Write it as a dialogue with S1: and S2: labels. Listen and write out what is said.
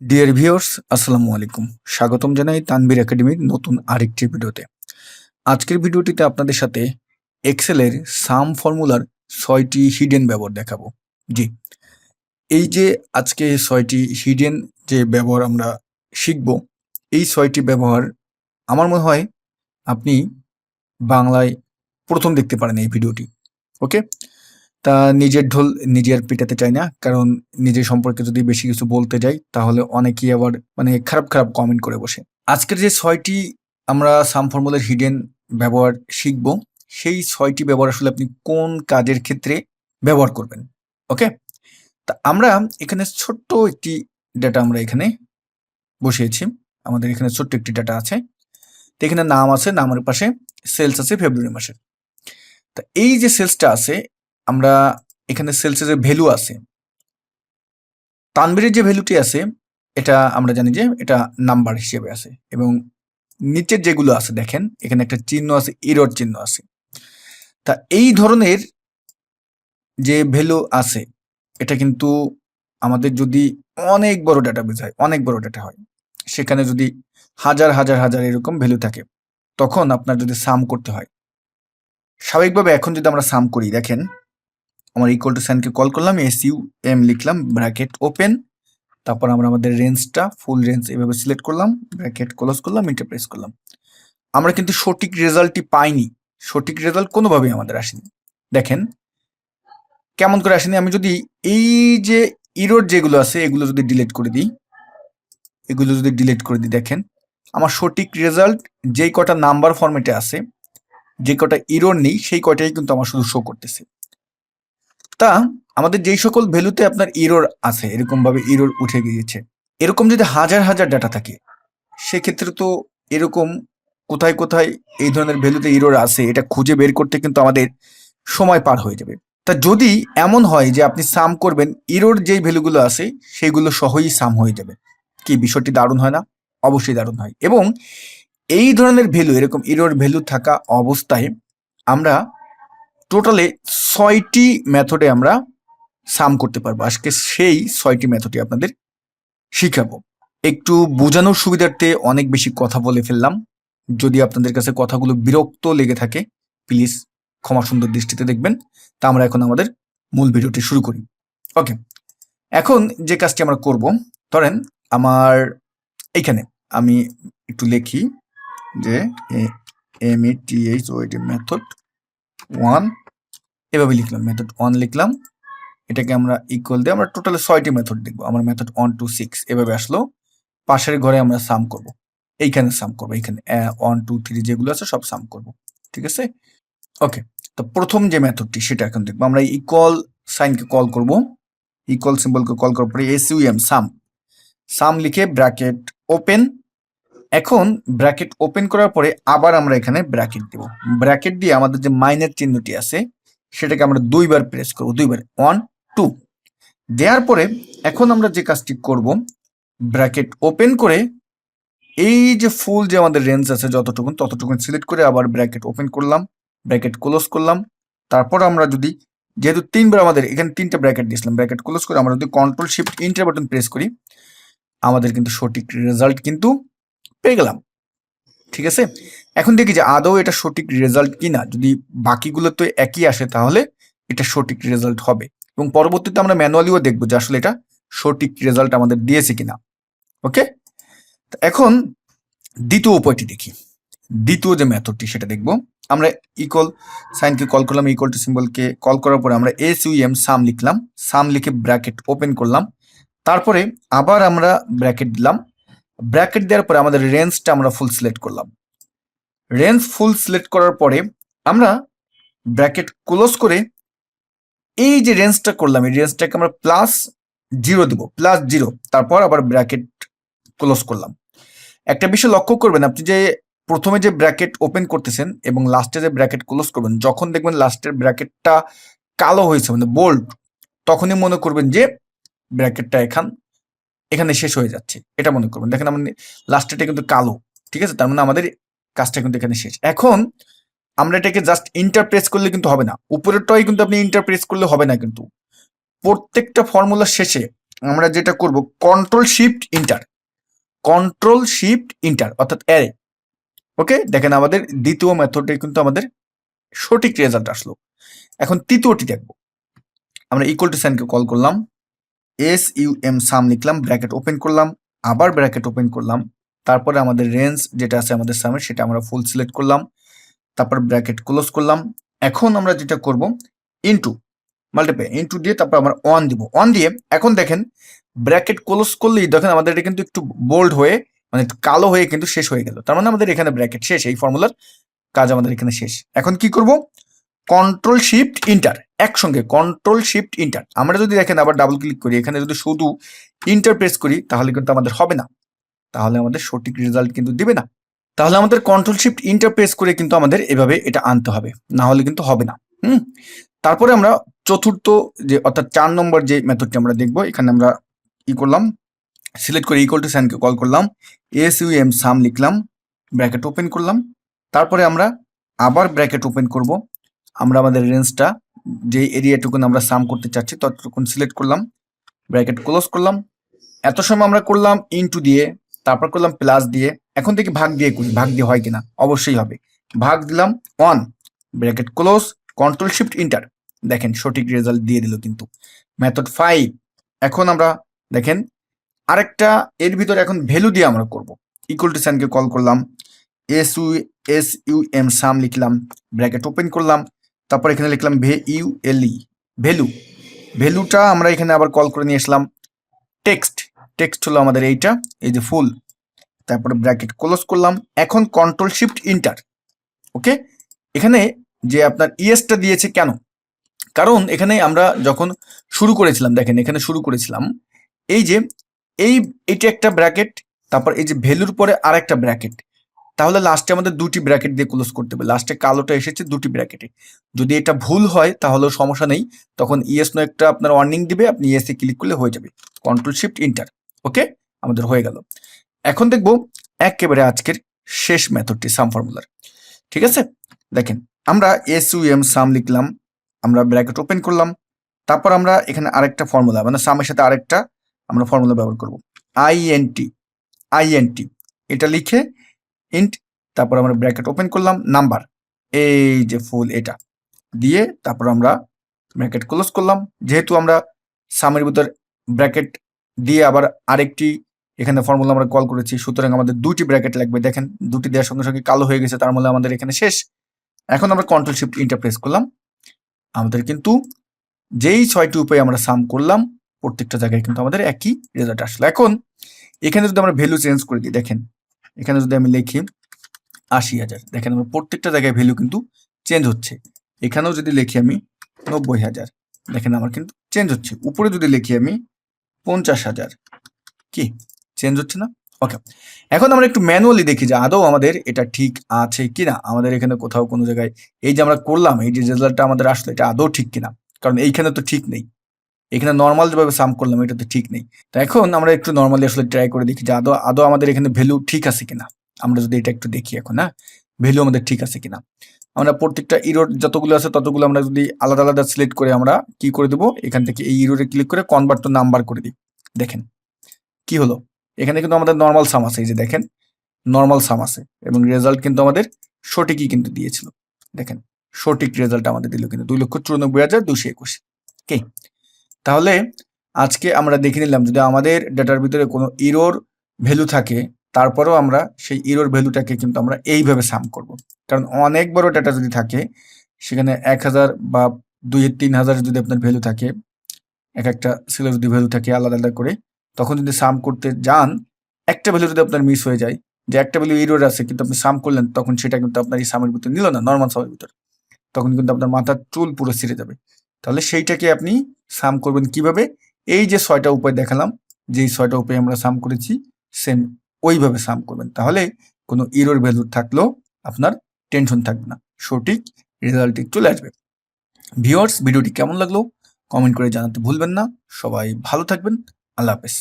S1: Dear viewers আসসালামু আলাইকুম। স্বাগতম জানাই তানবির একাডেমির নতুন আরেকটি ভিডিওতে। আজকের ভিডিওটিতে আপনাদের সাথে এক্সেলের সাম ফর্মুলার ছয়টি হিডেন ব্যবহার দেখাবো। জি, এই যে আজকে ছয়টি হিডেন যে ব্যবহার আমরা শিখব, এই ছয়টি ব্যবহার আমার মনে হয় আপনি বাংলায় প্রথম দেখতে পারেন এই ভিডিওটি। ওকে? তা নিজের ঢোল নিজে আর পিটাতে চাই না, কারণ নিজের সম্পর্কে যদি বেশি কিছু বলতে যাই, তাহলে অনেকেই আবার মানে খারাপ খারাপ কমেন্ট করে বসে। আজকের যে ছয়টি আমরা সাম ফর্মুলার হিডেন ব্যবহার শিখব, সেই ছয়টি ব্যবহার আসলে আপনি কোন কাজের ক্ষেত্রে ব্যবহার করবেন ওকে তা আমরা এখানে ছোট্ট একটি ডাটা আমরা এখানে বসিয়েছি, আমাদের এখানে ছোট্ট একটি ডাটা আছে। তো এখানে নাম আছে, নামের পাশে সেলস আছে ফেব্রুয়ারি মাসের তা এই যে সেলসটা আছে আমরা এখানে সেলসের যে ভ্যালু আছে। তানবিরের যে ভ্যালুটি আছে, এটা আমরা জানি যে এটা নাম্বার হিসেবে আছে এবং নিচের যেগুলো আছে দেখেন, এখানে একটা চিহ্ন আছে ইরর চিহ্ন আছে। তা এই ধরনের যে ভ্যালু আছে, এটা কিন্তু আমাদের যদি অনেক বড় ডাটা হয়, অনেক বড় ডাটা হয়, সেখানে যদি হাজার হাজার হাজার এরকম ভ্যালু থাকে, তখন আপনার যদি সাম করতে হয়, স্বাভাবিকভাবে এখন যদি আমরা সাম করি, দেখেন আমার ইকুয়াল টু সাইনকে কল করলাম এস ইউ এম লিখলাম ব্র্যাকেট ওপেন তারপর আমরা আমাদের রেঞ্জটা ফুল রেঞ্জ এভাবে সিলেক্ট করলাম ব্র্যাকেট ক্লোজ করলাম ইন্টারপ্রেস করলাম। আমরা কিন্তু সঠিক রেজাল্টটি পাইনি। সঠিক রেজাল্ট কোনোভাবেই আমাদের আসেনি। দেখেন, কেমন করে আসেনি? আমি যদি এই যে ইরোর যেগুলো আছে, এগুলো যদি ডিলিট করে দিই, এগুলো যদি ডিলিট করে দিই, দেখেন, আমার সঠিক রেজাল্ট যেই কটা নাম্বার ফরম্যাটে আছে, যে কটা ইরোর নেই, সেই কটাই কিন্তু আমার শুধু শো করতেছে। তা আমাদের যেই সকল ভ্যালুতে আপনার ইরোর আছে এরকম ভাবে ইরোর উঠে গিয়েছে, এরকম যদি হাজার হাজার ডাটা থাকে, সেক্ষেত্রে তো এরকম কোথায় কোথায় এই ধরনের ভ্যালুতে ইরোর আছে, এটা খুঁজে বের করতে কিন্তু আমাদের সময় পার হয়ে যাবে। তা যদি এমন হয় যে আপনি সাম করবেন ইরোর যেই ভ্যালুগুলো আছে, সেগুলো সহই সাম হয়ে যাবে। কি, বিষয়টি দারুণ হয় না? অবশ্যই দারুণ হয়। এবং এই ধরনের ভ্যালু, এরকম ইরোর ভ্যালু থাকা অবস্থায় আমরা টোটালে ছয়টি মেথডে আমরা সাম করতে পারব। আজকে সেই ছয়টি মেথডই আপনাদের শিখাবো। একটু বোঝানোর সুবিধার্থে অনেক বেশি কথা বলে ফেললাম। যদি আপনাদের কাছে কথাগুলো বিরক্ত লেগে থাকে, প্লিজ ক্ষমা সুন্দর দৃষ্টিতে দেখবেন। তা আমরা এখন আমাদের মূল ভিডিওটি শুরু করি। ওকে, এখন যে কাজটি আমরা করব, ধরেন আমার এইখানে আমি একটু লিখি যে এম এ টি, এইচ, ও এটি মেথড ওয়ান এভাবে লিখলাম মেথড ওয়ান লিখলাম, এটাকে আমরা ইকুয়াল দিয়ে আমরা টোটাল ছয়টি মেথড দেখব। আমার মেথড ওয়ান টু সিক্স এভাবে আসলো। পাশের ঘরে আমরা সাম করব। এইখানে সাম করব, এইখানে ওয়ান টু থ্রি যেগুলো আছে সব সাম করব। ঠিক আছে? ওকে তো প্রথম যে মেথডটি সেটা এখন দেখব। আমরা ইকুয়াল সাইনকে কল করব। ইকুয়াল সিম্বলকে কল করার পরে S U M sum sum লিখে ব্র্যাকেট ওপেন এখন ব্র্যাকেট ওপেন করার পরে আবার আমরা এখানে ব্র্যাকেট দেব। ব্র্যাকেট দিয়ে আমাদের যে মাইনের চিহ্নটি আছে, সেটাকে আমরা দুইবার প্রেস করব, দুইবার। ওয়ান টু দেওয়ার পরে এখন আমরা যে কাজটি করব ব্র্যাকেট ওপেন করে এই যে ফুল যে আমাদের রেঞ্জ আছে যতটুকু ততটুকু সিলেক্ট করে আবার ব্র্যাকেট ওপেন করলাম ব্র্যাকেট ক্লোজ করলাম। তারপর আমরা যদি, যেহেতু তিনবার আমাদের এখানে তিনটা ব্র্যাকেট দিয়েছিলাম ব্র্যাকেট ক্লোজ করে আমরা যদি control shift enter button press করি, আমাদের কিন্তু সঠিক রেজাল্ট কিন্তু পেয়ে গেলাম। ঠিক আছে? এখন দেখি যে আদৌ এটা সঠিক রেজাল্ট কিনা। যদি বাকিগুলো তো একই আসে তাহলে এটা সঠিক রেজাল্ট হবে। এবং পরবর্তীতে আমরা ম্যানুয়ালিও দেখব যে আসলে এটা সঠিক রেজাল্ট আমাদের দিয়েছে কিনা। ওকে? এখন দ্বিতীয় উপায়টি দেখি। দ্বিতীয় যে মেথডটি সেটা দেখব। আমরা ইকুয়াল সাইনকে কল করলাম ইকুয়াল টু সিম্বলকে কল করার পরে আমরা এস ইউ এম সাম লিখলাম। সাম লিখে ব্র্যাকেট ওপেন করলাম। তারপরে আবার আমরা ব্র্যাকেট দিলাম। ব্র্যাকেট দেওয়ার পরে আমাদের রেঞ্জটা আমরা ফুল সিলেক্ট করলাম। রেঞ্জ ফুল সিলেক্ট করার পরে আমরা ব্র্যাকেট ক্লোজ করে এই যে রেঞ্জটা করলাম, এই রেঞ্জটাকে আমরা প্লাস জিরো দিব প্লাস জিরো তারপর আবার ব্র্যাকেট ক্লোজ করলাম। একটা বিষয় লক্ষ্য করবেন, আপনি যে প্রথমে যে ব্র্যাকেট ওপেন করতেছেন এবং লাস্টে যে ব্র্যাকেট ক্লোজ করবেন, যখন দেখবেন লাস্টের ব্র্যাকেটটা কালো হয়েছে মানে বোল্ড তখনই মনে করবেন যে ব্র্যাকেটটা এখান এখানে শেষ হয়ে যাচ্ছে। এটা মনে করবেন। দেখেন আমাদের লাস্টেটা কিন্তু কালো, ঠিক আছে? তার মানে আমাদের কাজটা কিন্তু এখানে শেষ। এখন আমরা এটাকে জাস্ট ইন্টারপ্রেস করলে কিন্তু হবে না। উপরেরটাই কিন্তু আপনি ইন্টারপ্রেস করলে হবে না কিন্তু। প্রত্যেকটা ফর্মুলার শেষে আমরা যেটা করব control shift enter control shift enter অর্থাৎ অ্যারে ওকে দেখেন আমাদের দ্বিতীয় মেথডে কিন্তু আমাদের সঠিক রেজাল্ট আসলো। এখন তৃতীয়টি দেখব। আমরা ইকুয়াল টু সাইনকে কল করলাম। এস ইউ এম সাম লিখলাম ব্র্যাকেট ওপেন করলাম, আবার ব্র্যাকেট ওপেন করলাম। তারপরে আমাদের রেঞ্জ যেটা আছে আমাদের সামনে সেটা আমরা ফুল সিলেক্ট করলাম। তারপর ব্র্যাকেট ক্লোজ করলাম। এখন আমরা যেটা করব ইনটু মাল্টিপ্লাই ইনটু দিয়ে তারপর আমরা ওয়ান দিব। ওয়ান দিয়ে এখন দেখেন ব্র্যাকেট ক্লোজ করলেই দেখেন আমাদের এটা কিন্তু একটু বোল্ড হয়ে মানে কালো হয়ে কিন্তু শেষ হয়ে গেল। তার মানে আমাদের এখানে ব্র্যাকেট শেষ, এই ফর্মুলার কাজ আমাদের এখানে শেষ। এখন কি করব? কন্ট্রোল শিফট ইন্টার একসঙ্গে কন্ট্রোল শিফট ইন্টার আমরা যদি দেখেন আবার ডাবল ক্লিক করি, এখানে যদি শুধু ইন্টার প্রেস করি, তাহলে কিন্তু আমাদের হবে না। তাহলে আমাদের সঠিক রেজাল্ট কিন্তু দিবে না। তাহলে আমাদের কন্ট্রোল শিফট ইন্টার প্রেস করে কিন্তু আমাদের এভাবে এটা আনতে হবে। না হলে কিন্তু হবে না। হুম? তারপরে আমরা চতুর্থ যে, অর্থাৎ চার নম্বর যে মেথডটি আমরা দেখব, এখানে আমরা ই করলাম সিলেক্ট করে ইকুয়াল টু সাইনকে কল করলাম এস ইউ এম সাম লিখলাম ব্র্যাকেট ওপেন করলাম। তারপরে আমরা আবার ব্র্যাকেট ওপেন করব। আমরা আমাদের রেঞ্জটা যে এরিয়াটুকুন আমরা সাম করতে চাচ্ছি, ততটুকুন সিলেক্ট করলাম ব্র্যাকেট ক্লোজ করলাম। এত সময় আমরা করলাম ইনটু দিয়ে, তারপর করলাম প্লাস দিয়ে। এখন থেকে ভাগ দিয়ে করি, ভাগ দিয়ে হয় কিনা? অবশ্যই হবে। ভাগ দিলাম one bracket close control shift enter দেখেন সঠিক রেজাল্ট দিয়ে দিল কিন্তু। মেথড ফাইভ এখন আমরা দেখেন আরেকটা, এর ভিতরে এখন ভ্যালু দিয়ে আমরা করব। ইকুয়াল টু সাইনকে কল করলাম S U S U M sum লিখলাম ব্র্যাকেট ওপেন করলাম তারপর এখানে লিখলাম ভে ইউ এল ই ভ্যালু। ভ্যালুটা আমরা এখানে আবার কল করে নিয়ে আসলাম। টেক্সট। টেক্সট হলো আমাদের এইটা, এই যে ফুল। তারপরে ব্র্যাকেট ক্লোজ করলাম। এখন কন্ট্রোল শিফট ইন্টার। ওকে? এখানে যে আপনার ইএসটা দিয়েছে কেন? কারণ এখানে আমরা যখন শুরু করেছিলাম, দেখেন এখানে শুরু করেছিলাম, এই যে, এই, এইটা একটা ব্র্যাকেট, তারপর এই যে ভ্যালুর পরে আর একটা ব্র্যাকেট। তাহলে লাস্টে আমাদের দুটি ব্র্যাকেট দিয়ে ক্লোজ করতে হবে। লাস্টে কালোটা এসেছে দুটি ব্র্যাকেটে যদি এটা ভুল হয়, তাহলেও সমস্যা নেই। তখন ইএস নো একটা আপনার ওয়ার্নিং দিবে, আপনি ইএসএ ক্লিক করলে হয়ে যাবে। কন্ট্রোল শিফট ইন্টার ওকে আমাদের হয়ে গেল। এখন দেখব একেবারে আজকের শেষ মেথডটি সাম ফর্মুলার ঠিক আছে? দেখেন, আমরা এস এম সাম লিখলাম, আমরা ব্র্যাকেট ওপেন করলাম, তারপর আমরা এখানে আরেকটা ফর্মুলা মানে সামের সাথে আরেকটা আমরা ফর্মুলা ব্যবহার করব। আইএনটি আইএনটি এটা লিখে ইন্ট তারপর আমরা ব্র্যাকেট ওপেন করলাম নাম্বার এই যে ফুল এটা। দিয়ে তারপর আমরা ব্র্যাকেট ক্লোজ করলাম। যেহেতু আমরা সামের ভিতর ব্র্যাকেট দিয়ে আবার আরেকটি এখানে ফর্মুলা আমরা কল করেছি, সুতরাং আমাদের দুটি ব্র্যাকেট লাগবে। দেখেন, দুটি দেওয়ার সঙ্গে সঙ্গে কালো হয়ে গেছে, তার মধ্যে আমাদের এখানে শেষ। এখন আমরা কন্ট্রোল শিফট ইন্টারপ্রেস করলাম। আমাদের কিন্তু যেই ছয়টি উপায় আমরা সাম করলাম, প্রত্যেকটা জায়গায় কিন্তু আমাদের একই রেজাল্ট আসলো। এখন, এখানে যদি আমরা ভ্যালু চেঞ্জ করে দিই, দেখেন এখানে যদি আমি লিখি আশি হাজার, দেখেন আমার প্রত্যেকটা জায়গায় ভ্যালু কিন্তু চেঞ্জ হচ্ছে। এখানেও যদি লিখি আমি নব্বই হাজার, দেখেন আমার কিন্তু চেঞ্জ হচ্ছে। উপরে যদি লিখি আমি পঞ্চাশ হাজার, কি? চেঞ্জ হচ্ছে না? ওকে এখন আমরা একটু ম্যানুয়ালি দেখি যে আদৌ আমাদের এটা ঠিক আছে কিনা। আমাদের এখানে কোথাও কোনো জায়গায় এই যে আমরা করলাম, এই যে রেজাল্টটা আমাদের আসলো, এটা আদৌ ঠিক কিনা? কারণ এইখানে তো ঠিক নেই। এখানে নর্মাল যেভাবে সাম করলাম এটা তো ঠিক নেই। তো এখন আমরা একটু নর্মালি আসলে ট্রাই করে দেখি যে আদৌ আদৌ আমাদের এখানে ভ্যালু ঠিক আছে কিনা। আমরা যদি এটা একটু দেখি এখন হ্যাঁ? ভ্যালু আমাদের ঠিক আছে কিনা। আমরা প্রত্যেকটা ইরোর যতগুলো আছে ততগুলো আমরা যদি আলাদা আলাদা সিলেক্ট করে আমরা কি করে দেবো? এখান থেকে এই ইরোরে ক্লিক করে কনভার্ট টু নাম্বার করে দিই। দেখেন, কি হলো? এখানে কিন্তু আমাদের নর্মাল সাম আছে, এই যে দেখেন নর্মাল সাম আছে। এবং রেজাল্ট কিন্তু আমাদের সঠিকই কিন্তু দিয়েছিল। দেখেন, সঠিক রেজাল্ট আমাদের দিল কিন্তু দুই লক্ষ চুরানব্বই হাজার দুশো একুশ। কে তাহলে আজকে আমরা দেখে নিলাম যদি আমাদের ডেটার ভিতরে কোনো ইরোর ভ্যালু থাকে, তারপরেও আমরা সেই ইরোর ভ্যালুটাকে কিন্তু আমরা এইভাবে সাম করব। কারণ অনেক বড় ডেটা যদি থাকে, সেখানে এক হাজার বা দুই তিন হাজার যদি আপনার ভ্যালু থাকে, এক একটা সেলের যদি ভ্যালু থাকে আলাদা আলাদা করে, তখন যদি সাম করতে যান, একটা ভ্যালু যদি আপনার মিস হয়ে যায়, যে একটা ভ্যালু ইরোর আছে কিন্তু আপনি সাম করলেন, তখন সেটা কিন্তু আপনার এই সামের ভিতরে নিল না নর্মাল সামের ভিতর। তখন কিন্তু আপনার মাথার চুল পুরো ছিঁড়ে যাবে। তাহলে সেইটাকে আপনি সাম করবেন কীভাবে? এই যে ছয়টা উপায় দেখালাম, যেই ছয়টা উপায় আমরা সাম করেছি সেম ওইভাবে সাম করবেন। তাহলে কোনো ইরোর ভ্যালু থাকলেও আপনার টেনশন থাকবে না। সঠিক রেজাল্ট চলে আসবে। ভিওয়ার্স ভিডিওটি কেমন লাগল? কমেন্ট করে জানাতে ভুলবেন না। সবাই ভালো থাকবেন। আল্লাহ হাফেজ।